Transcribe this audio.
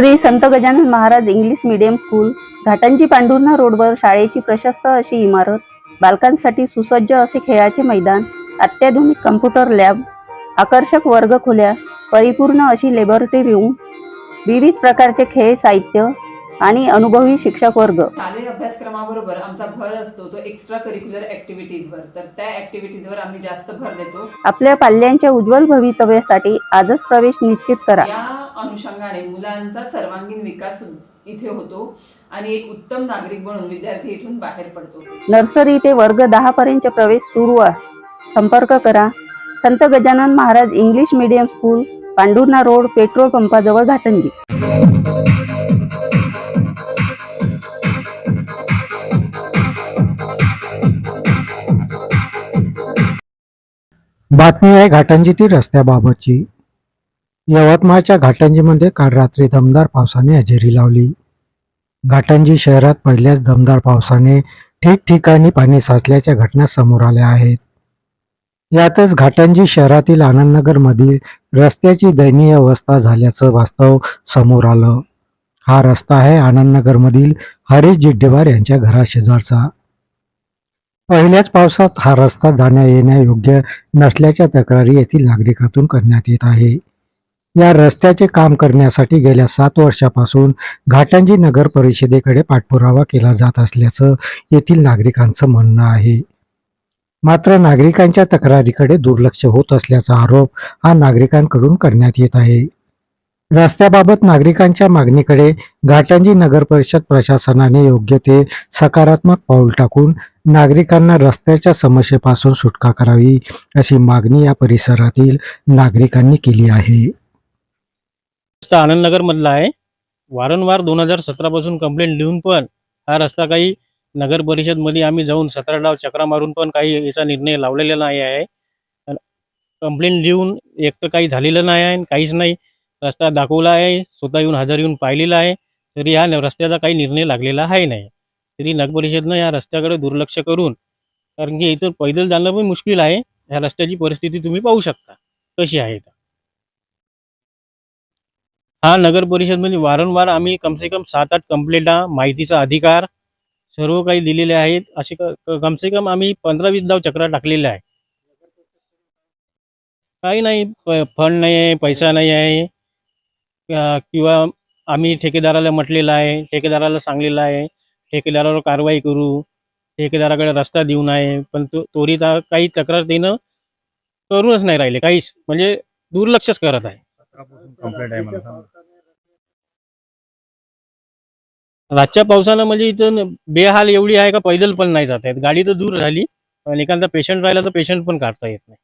Shri Sant Gajanan Maharaj English medium school Ghatanji Pandhurna रोडवर शाळेची प्रशस्त अशी इमारत बालकांसाठी सुसज्ज असे खेळाचे मैदान अत्याधुनिक कम्प्युटर लॅब आकर्षक वर्गखोल्या परिपूर्ण अशी लेबॉरेटरी रूम विविध प्रकारचे खेळ साहित्य आणि अनुभवी शिक्षक वर्ग. शालेय अभ्यासक्रमाबरोबर आमचा भर असतो तो एक्स्ट्रा करिक्युलर ऍक्टिव्हिटीजवर तर त्या ऍक्टिव्हिटीजवर आम्ही जास्त भर देतो. आपल्या पाल्यांच्या उज्ज्वल भवितव्यासाठी आजच प्रवेश निश्चित करा. या अनुषंगाने मुलांचा सर्वांगीण विकास इथे होतो आणि एक उत्तम नागरिक बनून विद्यार्थी इथून बाहेर पडतो. नर्सरी ते वर्ग दहा पर्यंत प्रवेश सुरू आहे. संपर्क करा. Sant Gajanan Maharaj English medium school Pandhurna road petrol पंपाजवळ Ghatanji. बातमी आहे घाटंजीतील रस्त्याबाबतची. यवतमाळच्या घाटंजीमध्ये काल रात्री दमदार पावसाने हजेरी लावली. घाटंजी शहरात पहिल्याच दमदार पावसाने ठिकठिकाणी पाणी साचल्याच्या घटना समोर आल्या आहेत. यातच घाटंजी शहरातील आनंदनगरमधील रस्त्याची दयनीय अवस्था झाल्याचं वास्तव समोर आलं. हा रस्ता आहे आनंदनगरमधील हरीश जिड्डेवार यांच्या घराशेजारचा. पहिल्याच पावसात हा रस्ता जाण्या येण्यायोग्य नसल्याच्या तक्रारी येथील नागरिकातून करण्यात येत आहे. या रस्त्याचे काम करण्यासाठी गेल्या सात वर्षापासून घाटंजी नगर परिषदेकडे पाठपुरावा केला जात असल्याचं येथील नागरिकांचं म्हणणं आहे. मात्र नागरिकांच्या तक्रारीकडे दुर्लक्ष होत असल्याचा आरोप हा नागरिकांकडून करण्यात येत आहे. रस्त्याबाबत नागरिकांच्या मागणीकडे घाटंजी नगर परिषद प्रशासनाने योग्य ते सकारात्मक पाऊल टाकून नागरिकांना रस्त्याच्या समस्येपासून सुटका करावी अशी मागणी या परिसरातील नागरिकांनी केली आहे. रस्ता आनंदनगर मधला आहे. वारंवार दोन हजार सतरा पासून कंप्लेंट लिहून पण हा रस्ता काही नगर परिषदमध्ये आम्ही जाऊन सतरा डाव चक्रा मारून पण काही याचा निर्णय लावलेला नाही आहे. कंप्लेंट लिहून एक तर काही झालेलं नाही आहे आणि काहीच नाही. रस्ता दाखवला आहे स्वतः येऊन हजर येऊन पाहिलेला आहे तरी ह्या रस्त्याचा काही निर्णय लागलेला आहे नाही. तरी नगरपरिषदनं या रस्त्याकडे दुर्लक्ष करून कारण की इथं पैदल जाणं पण मुश्किल आहे ह्या रस्त्याची परिस्थिती तुम्ही पाहू शकता कशी आहे हा नगर म्हणजे वारंवार आम्ही कमसे कम सात आठ कंप्लेंटा माहितीचा अधिकार सर्व काही दिलेले आहेत असे कमसे कम आम्ही पंधरा वीस धाव चक्र टाकलेले आहे. काही नाही फंड नाही आहे पैसा नाही आहे किंवा आम्ही ठेकेदाराला म्हटलेलं आहे ठेकेदाराला सांगलेलं आहे ठेकेदारावर कारवाई करू ठेकेदाराकडे रस्ता देऊ नये पण तो आ- काही तक्रार देणं करूनच नाही राहिले काहीच. म्हणजे दुर्लक्षच करत आहे. रातच्या पावसानं म्हणजे इथं बेहाल एवढी आहे का पैदल पण नाही जात आहेत. गाडी तर दूर झाली पण एखादा पेशंट राहिला तर पेशंट पण काढता येत नाही.